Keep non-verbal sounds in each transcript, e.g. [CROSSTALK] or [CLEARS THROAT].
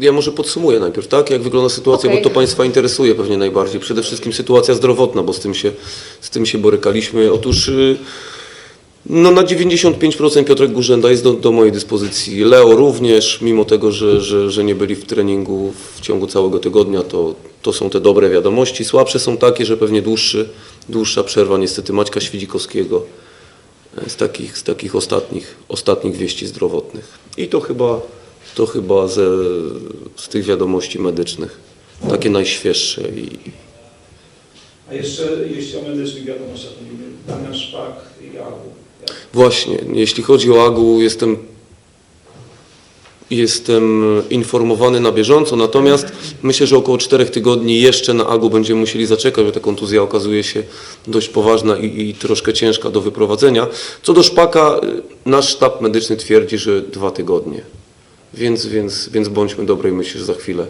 Ja może podsumuję najpierw, tak? Jak wygląda sytuacja, Okej. bo to Państwa interesuje pewnie najbardziej. Przede wszystkim sytuacja zdrowotna, bo z tym się, z tym się borykaliśmy. Otóż y, no, na 95% Piotrek Górzęda jest do, do mojej dyspozycji. Leo również, mimo tego, że, że, że nie byli w treningu w ciągu całego tygodnia, to, to są te dobre wiadomości. Słabsze są takie, że pewnie dłuższy, dłuższa przerwa niestety Maćka Świdzikowskiego z takich, z takich ostatnich, ostatnich wieści zdrowotnych. I to chyba, to chyba ze, z tych wiadomości medycznych, takie najświeższe. I, A jeszcze jeśli o medycznych wiadomościach mówimy, Damian Szpak i Agu. Jak- właśnie, jeśli chodzi o AGU, jestem, jestem informowany na bieżąco, natomiast myślę, że około czterech tygodni jeszcze na AGU będziemy musieli zaczekać, bo ta kontuzja okazuje się dość poważna i, i troszkę ciężka do wyprowadzenia. Co do Szpaka, nasz sztab medyczny twierdzi, że dwa tygodnie. Więc, więc, więc bądźmy dobrej myśli, że za chwilę,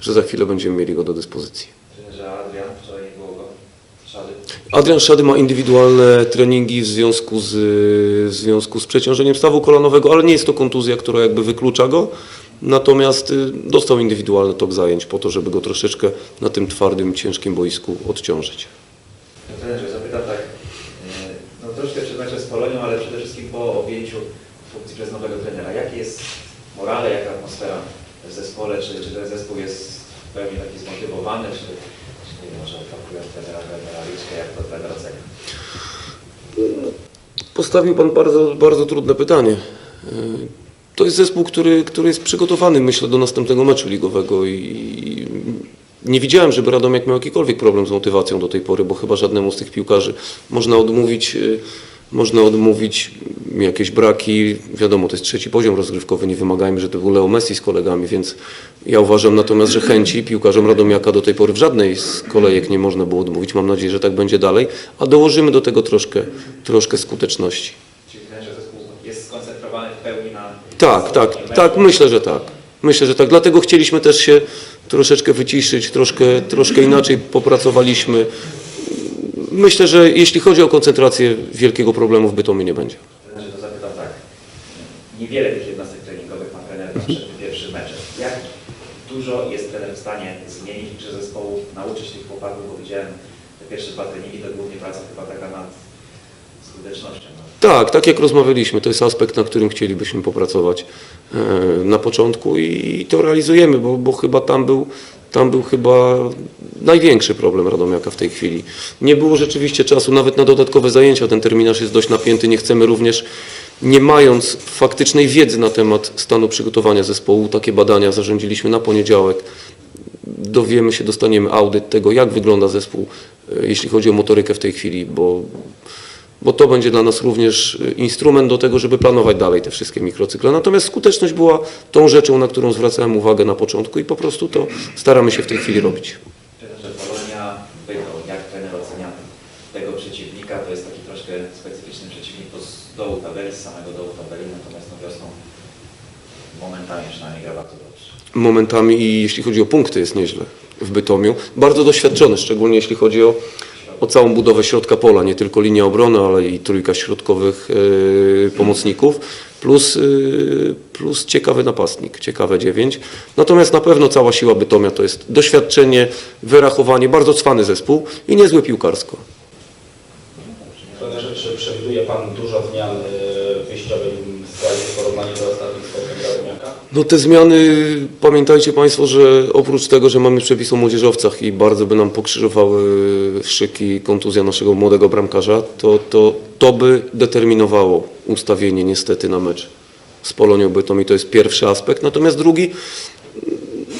że za chwilę będziemy mieli go do dyspozycji. Trenerze Adrian, wczoraj nie było go. Szady. Adrian Szady ma indywidualne treningi w związku z, w związku z przeciążeniem stawu kolanowego, ale nie jest to kontuzja, która jakby wyklucza go. Natomiast y, dostał indywidualny tok zajęć po to, żeby go troszeczkę na tym twardym, ciężkim boisku odciążyć. Trenerze, zapytam tak, e, no troszkę przed meczem z Polonią, ale przede wszystkim po objęciu funkcji przez nowego morale, jaka atmosfera w zespole? Czy, czy ten zespół jest w pełni taki zmotywowany, czy, czy nie wiem, może atakując trenera generaliczkę, jak to trener ocenia? Postawił Pan bardzo, bardzo trudne pytanie. To jest zespół, który, który jest przygotowany, myślę, do następnego meczu ligowego i nie widziałem, żeby Radomiak miał jakikolwiek problem z motywacją do tej pory, bo chyba żadnemu z tych piłkarzy można odmówić, y, można odmówić jakieś braki. Wiadomo, to jest trzeci poziom rozgrywkowy, nie wymagajmy, że to był Leo Messi z kolegami, więc ja uważam natomiast, że chęci piłkarzom Radomiaka do tej pory w żadnej z kolejek nie można było odmówić. Mam nadzieję, że tak będzie dalej, a dołożymy do tego troszkę, troszkę skuteczności. Czyli zespół jest skoncentrowany w pełni na... Tak, tak, tak, myślę, że tak. Myślę, że tak. Dlatego chcieliśmy też się troszeczkę wyciszyć, troszkę, troszkę inaczej popracowaliśmy. Myślę, że jeśli chodzi o koncentrację, wielkiego problemu w Bytomiu nie będzie. Trenerze, to zapytam tak. Niewiele tych jednostek treningowych ma trener przed pierwszym meczem. Jak dużo jest trener w stanie zmienić czy zespołu, nauczyć tych chłopaków, bo widziałem te pierwsze dwa treningi, to głównie praca chyba taka nad skutecznością. No. Tak, tak jak rozmawialiśmy, to jest aspekt, na którym chcielibyśmy popracować e, na początku i to realizujemy, bo, bo chyba tam był, tam był chyba największy problem Radomiaka w tej chwili. Nie było rzeczywiście czasu nawet na dodatkowe zajęcia, ten terminarz jest dość napięty, nie chcemy również, nie mając faktycznej wiedzy na temat stanu przygotowania zespołu, takie badania zarządziliśmy na poniedziałek, dowiemy się, dostaniemy audyt tego, jak wygląda zespół, e, jeśli chodzi o motorykę w tej chwili, bo, bo to będzie dla nas również e, instrument do tego, żeby planować dalej te wszystkie mikrocykle. Natomiast skuteczność była tą rzeczą, na którą zwracałem uwagę na początku i po prostu to staramy się w tej chwili robić. Polonia, Bytom, jak trener ocenia tego przeciwnika? To jest taki troszkę specyficzny przeciwnik, bo z dołu tabeli, z samego dołu tabeli, natomiast no wiosną momentami przynajmniej gra bardzo dobrze. Momentami i jeśli chodzi o punkty jest nieźle w Bytomiu. Bardzo doświadczony, szczególnie jeśli chodzi o, o całą budowę środka pola, nie tylko linia obrony, ale i trójka środkowych e, pomocników, plus, e, plus ciekawy napastnik, ciekawe dziewięć. Natomiast na pewno cała siła Bytomia to jest doświadczenie, wyrachowanie, bardzo cwany zespół i niezły piłkarsko. Przewiduje Pan dużo zmian y, w wyjściowym składzie w porównaniu do ostatnich spotkań Radomiaka? No te zmiany, pamiętajcie Państwo, że oprócz tego, że mamy przepis o młodzieżowcach i bardzo by nam pokrzyżowały szyki kontuzja naszego młodego bramkarza, to, to, to by determinowało ustawienie niestety na mecz z Polonią Bytom i to jest pierwszy aspekt. Natomiast drugi,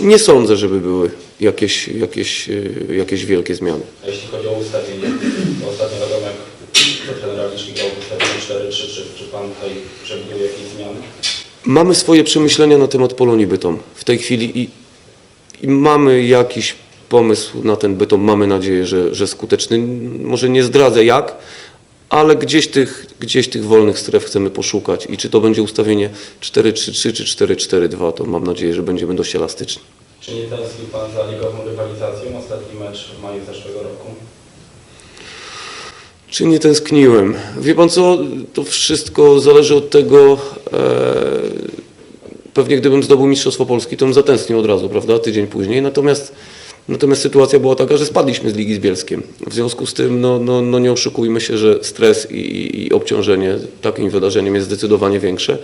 nie sądzę, żeby były jakieś, jakieś, jakieś wielkie zmiany. A jeśli chodzi o ustawienie, ostatnio Radomiak to trener Raliczki grał w ustawieniu 4-3-3. Czy Pan tutaj? Mamy swoje przemyślenia na temat Polonii Bytom w tej chwili i, i mamy jakiś pomysł na ten Bytom. Mamy nadzieję, że, że skuteczny. Może nie zdradzę jak, ale gdzieś tych, gdzieś tych wolnych stref chcemy poszukać i czy to będzie ustawienie 4-3-3 czy 4-4-2, to mam nadzieję, że będziemy dość elastyczni. Czy nie tęskni Pan za ligową rywalizacją? Ostatni mecz w maju zeszłego roku. Czy nie tęskniłem? Wie pan co, to wszystko zależy od tego, e, pewnie gdybym zdobył Mistrzostwo Polski, to bym zatęsknił od razu, prawda, tydzień później. Natomiast, natomiast sytuacja była taka, że spadliśmy z Ligi z Bielskiem. W związku z tym, no, no, no nie oszukujmy się, że stres i, i- obciążenie takim wydarzeniem jest zdecydowanie większe.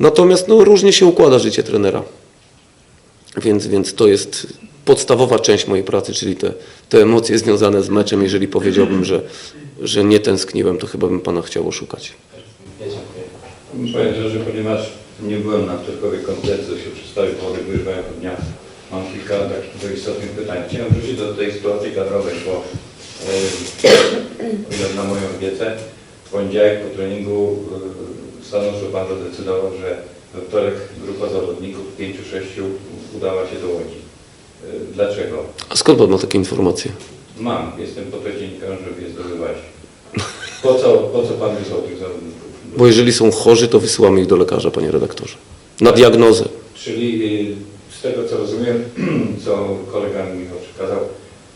Natomiast no, różnie się układa życie trenera. Więc, więc to jest podstawowa część mojej pracy, czyli te, te emocje związane z meczem. Jeżeli powiedziałbym, że, że nie tęskniłem, to chyba bym pana chciał oszukać. Powiem szczerze, ponieważ nie byłem na którymkolwiek konferencji, to się przedstawił powody wyżywającego dnia. Mam kilka takich istotnych pytań. Chciałem wrócić do tej sytuacji kadrowej, bo e, ile na moją wiedzę, w poniedziałek po treningu e, stanął, że Pan zadecydował, że we wtorek grupa zawodników, pięciu, sześciu udała się do Łodzi. E, Dlaczego? A skąd pan ma takie informacje? Mam, jestem po to dziennikarzem, żeby je zdobywać. Po co, po co Pan wysłał tych zawodników? Bo jeżeli są chorzy, to wysyłamy ich do lekarza, panie redaktorze. Na diagnozę. Czyli y, z tego co rozumiem, [CLEARS THROAT] co kolega mi przekazał,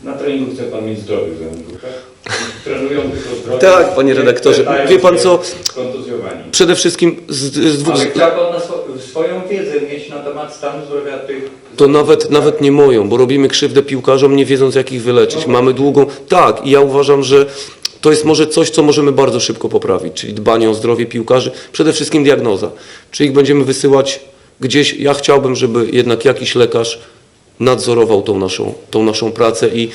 na treningu chce Pan mieć zdrowych zawodników, tak? Trenują tylko zdrowych. Tak, panie nie redaktorze. Wie pan co? Kontuzjowani. Przede wszystkim z, z dwóch... Ale chciał Pan na swo wiedzę mieć na temat stanu zdrowia tych... To nawet, nawet nie moją, bo robimy krzywdę piłkarzom, nie wiedząc jak ich wyleczyć. Mamy długą... Tak, i ja uważam, że to jest może coś, co możemy bardzo szybko poprawić, czyli dbanie o zdrowie piłkarzy, przede wszystkim diagnoza. Czy ich będziemy wysyłać gdzieś... Ja chciałbym, żeby jednak jakiś lekarz nadzorował tą naszą, tą naszą pracę i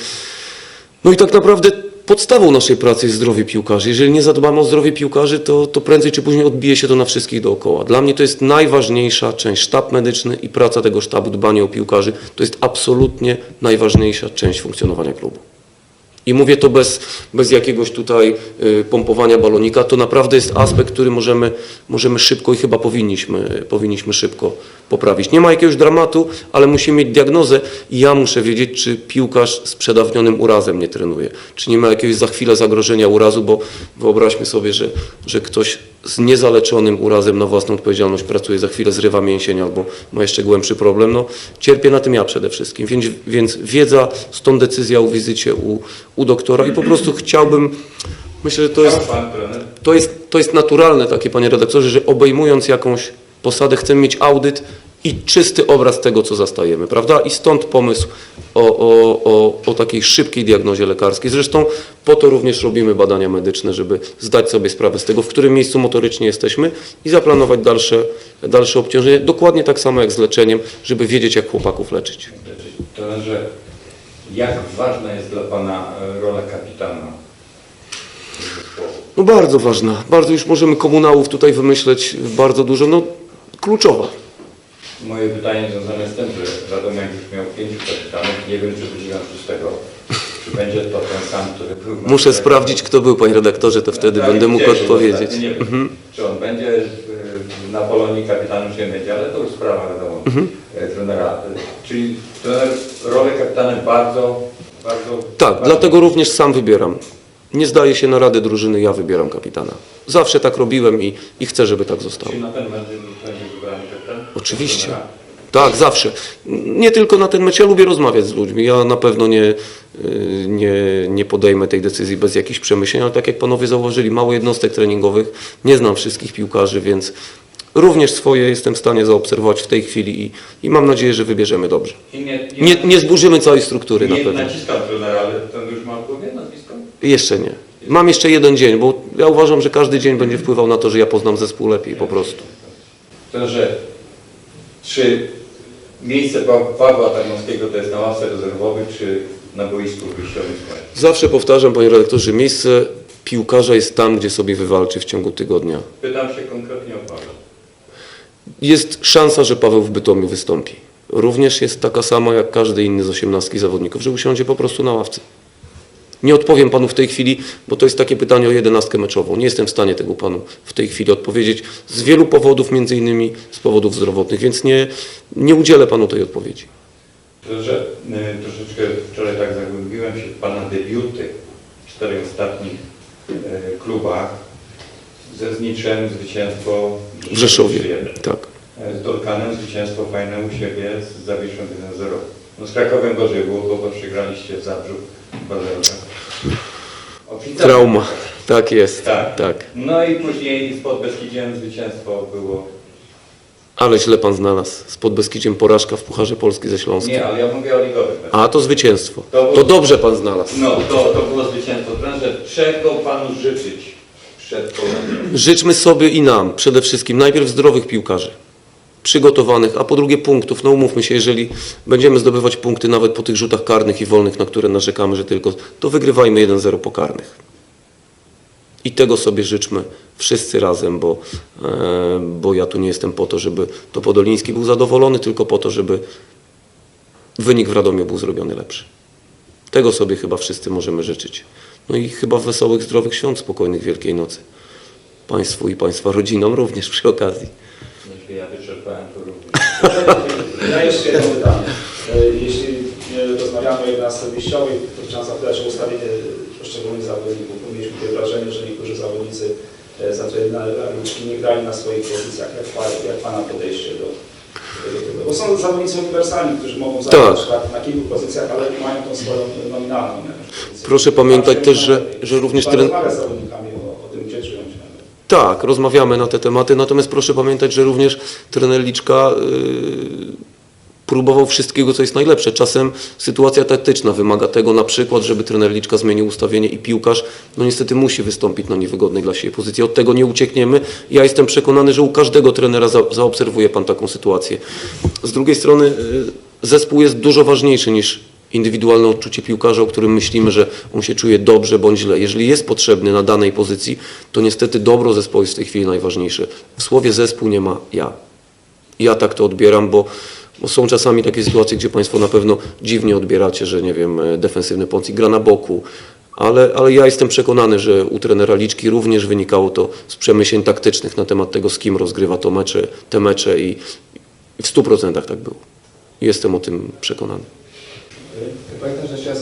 no i tak naprawdę podstawą naszej pracy jest zdrowie piłkarzy. Jeżeli nie zadbamy o zdrowie piłkarzy, to, to prędzej czy później odbije się to na wszystkich dookoła. Dla mnie to jest najważniejsza część, sztab medyczny i praca tego sztabu, dbanie o piłkarzy, to jest absolutnie najważniejsza część funkcjonowania klubu. I mówię to bez, bez jakiegoś tutaj y, pompowania balonika. To naprawdę jest aspekt, który możemy, możemy szybko i chyba powinniśmy, powinniśmy szybko poprawić. Nie ma jakiegoś dramatu, ale musimy mieć diagnozę i ja muszę wiedzieć, czy piłkarz z przedawnionym urazem nie trenuje. Czy nie ma jakiegoś za chwilę zagrożenia urazu, bo wyobraźmy sobie, że, że ktoś z niezaleczonym urazem na własną odpowiedzialność pracuje, za chwilę zrywa mięsień albo ma jeszcze głębszy problem. No, cierpię na tym ja przede wszystkim, więc, więc wiedza, stąd decyzja o wizycie u, u doktora. I po prostu chciałbym, myślę, że to jest, to jest, to jest naturalne takie, panie redaktorze, że obejmując jakąś posadę chcemy mieć audyt i czysty obraz tego, co zastajemy, prawda? I stąd pomysł o, o, o, o takiej szybkiej diagnozie lekarskiej. Zresztą po to również robimy badania medyczne, żeby zdać sobie sprawę z tego, w którym miejscu motorycznie jesteśmy i zaplanować dalsze, dalsze obciążenie. Dokładnie tak samo jak z leczeniem, żeby wiedzieć, jak chłopaków leczyć. Trenerze, jak ważna jest dla Pana e, rola kapitana? No bardzo ważna. Bardzo już możemy komunałów tutaj wymyśleć bardzo dużo. No kluczowa. Moje pytanie związane z tym, że Radomiak już miał pięciu kapitanów, nie wiem czy wydziwiam szóstego. Czy będzie to ten sam, który był... Muszę sprawdzić, kto był, panie redaktorze, to wtedy Tak, będę mógł odpowiedzieć. Nie wiem, Mhm. czy on będzie na Polonii kapitanem, czy nie będzie, ale to już sprawa wiadomo, Mhm. y, trenera. Czyli trener rolę kapitana bardzo, bardzo... Tak, bardzo dlatego również sam wybieram. Nie zdaję się na radę drużyny, ja wybieram kapitana. Zawsze tak robiłem i, i chcę, żeby tak zostało. Czyli na ten będzie? Oczywiście. Tak, zawsze. Nie tylko na ten mecz, ja lubię rozmawiać z ludźmi. Ja na pewno nie, y, nie, nie podejmę tej decyzji bez jakichś przemyśleń, ale tak jak panowie zauważyli, mało jednostek treningowych, nie znam wszystkich piłkarzy, więc również swoje jestem w stanie zaobserwować w tej chwili i, i mam nadzieję, że wybierzemy dobrze. I nie, Nie, nie zburzymy całej struktury na nie pewno. naciskam trenera, ale ten już ma odpowiedź nazwisko? Jeszcze nie. Mam jeszcze jeden dzień, bo ja uważam, że każdy dzień będzie wpływał na to, że ja poznam zespół lepiej po prostu. Trenerze, czy miejsce Pa- Pawła Tarnowskiego to jest na ławce rezerwowej, czy na boisku wyjściowym? Zawsze powtarzam, panie redaktorze, miejsce piłkarza jest tam, gdzie sobie wywalczy w ciągu tygodnia. Pytam się konkretnie o Pawła. Jest szansa, że Paweł w Bytomiu wystąpi. Również jest taka sama jak każdy inny z osiemnastki zawodników, że usiądzie po prostu na ławce. Nie odpowiem panu w tej chwili, bo to jest takie pytanie o jedenastkę meczową. Nie jestem w stanie tego panu w tej chwili odpowiedzieć z wielu powodów, między innymi z powodów zdrowotnych, więc nie, nie udzielę panu tej odpowiedzi. Y, troszeczkę wczoraj tak zagłębiłem się w Pana debiuty w czterech ostatnich y, klubach. Ze Zniczem zwycięstwo W Rzeszowie. 3-1. Tak. Z Dolkanem zwycięstwo fajne u siebie z Zawiszem 1-0. No z Krakowem gorzej było, bo bo przegraliście w Zabrzu 2-0. Trauma. Tak jest. Tak. tak. No i później z Podbeskidziem zwycięstwo było Ale źle pan znalazł. Z Podbeskiciem porażka w Pucharze Polski ze Śląskiem. Nie, ale ja mówię o ligowych meczach. A to zwycięstwo. To- To dobrze pan znalazł. No, to, to było zwycięstwo. Proszę, czego panu życzyć przed Polonią? Życzmy sobie i nam przede wszystkim najpierw zdrowych piłkarzy, przygotowanych, a po drugie punktów. No umówmy się, jeżeli będziemy zdobywać punkty nawet po tych rzutach karnych i wolnych, na które narzekamy, że tylko, to wygrywajmy 1-0 po karnych. I tego sobie życzmy wszyscy razem, bo, e, bo ja tu nie jestem po to, żeby to Podoliński był zadowolony, tylko po to, żeby wynik w Radomiu był zrobiony lepszy. Tego sobie chyba wszyscy możemy życzyć. No i chyba wesołych, zdrowych świąt, spokojnych Wielkiej Nocy. Państwu i Państwa rodzinom również przy okazji. Jeśli ja. Ja jeszcze jedno pytanie. E, Jeśli e, rozmawiamy o 11 wyjściowej, to chciałem zapytać o ustawienie poszczególnych zawodników. Mieliśmy takie wrażenie, że niektórzy zawodnicy e, za trenericzki nie grali na swoich pozycjach. Jak, pa- jak Pana podejście do do tego? Bo są zawodnicy uniwersalni, którzy mogą zagrać tak. na kilku pozycjach, ale mają tą swoją nominalną. Proszę pamiętać też, że- że również Pan rozmawia z zawodnikami o, o tym, gdzie czują się. Tak, rozmawiamy na te tematy, natomiast proszę pamiętać, że również trener Liczka yy, próbował wszystkiego, co jest najlepsze. Czasem sytuacja taktyczna wymaga tego na przykład, żeby trener Liczka zmienił ustawienie i piłkarz, no niestety musi wystąpić na niewygodnej dla siebie pozycji. Od tego nie uciekniemy. Ja jestem przekonany, że u każdego trenera za, zaobserwuje Pan taką sytuację. Z drugiej strony yy, zespół jest dużo ważniejszy niż indywidualne odczucie piłkarza, o którym myślimy, że on się czuje dobrze bądź źle. Jeżeli jest potrzebny na danej pozycji, to niestety dobro zespołu jest w tej chwili najważniejsze. W słowie zespół nie ma ja. Ja tak to odbieram, bo, bo są czasami takie sytuacje, gdzie Państwo na pewno dziwnie odbieracie, że nie wiem, e, defensywny pomocnik gra na boku, ale, ale ja jestem przekonany, że u trenera Liczki również wynikało to z przemyśleń taktycznych na temat tego, z kim rozgrywa to mecze, te mecze i, i w 100% tak było. Jestem o tym przekonany. Pamiętam, że się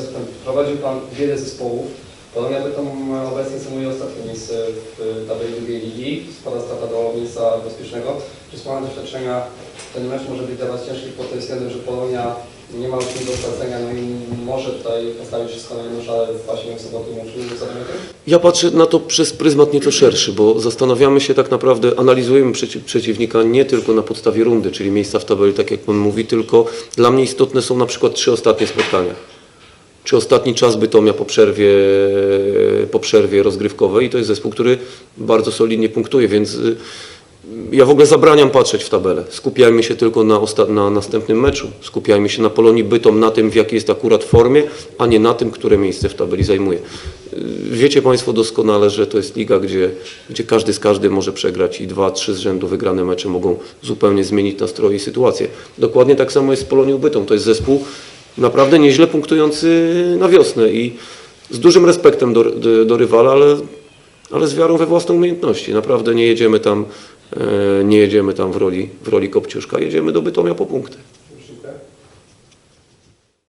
prowadził Pan wiele zespołów. Polonia Bytom obecnie zajmuje ostatnie miejsce w tabeli drugiej ligi. Spada strata do miejsca bezpiecznego. Czy z Pana doświadczenia ten mecz może być dla Was ciężki pod tym względem, że Polonia nie ma już nic do stracenia, no i może tutaj postawić wszystko na jedną szalę właśnie w sobotę i Zadomiakiem? Ja patrzę na to przez pryzmat nieco szerszy, bo zastanawiamy się tak naprawdę, analizujemy przeci przeciwnika nie tylko na podstawie rundy, czyli miejsca w tabeli, tak jak Pan mówi, tylko dla mnie istotne są na przykład trzy ostatnie spotkania. Czy ostatni czas Bytomia po przerwie, po przerwie rozgrywkowej i to jest zespół, który bardzo solidnie punktuje, więc y, ja w ogóle zabraniam patrzeć w tabelę. Skupiajmy się tylko na, na następnym meczu. Skupiajmy się na Polonii Bytom, na tym w jakiej jest akurat formie, a nie na tym, które miejsce w tabeli zajmuje. Y, Wiecie Państwo doskonale, że to jest liga, gdzie, gdzie każdy z każdym może przegrać i dwa, trzy z rzędu wygrane mecze mogą zupełnie zmienić nastroje i sytuację. Dokładnie tak samo jest z Polonią Bytom. To jest zespół naprawdę nieźle punktujący na wiosnę i z dużym respektem do, do, do rywala, ale, ale z wiarą we własne umiejętności. Naprawdę nie jedziemy tam, nie jedziemy tam w roli, w roli Kopciuszka, jedziemy do Bytomia po punkty.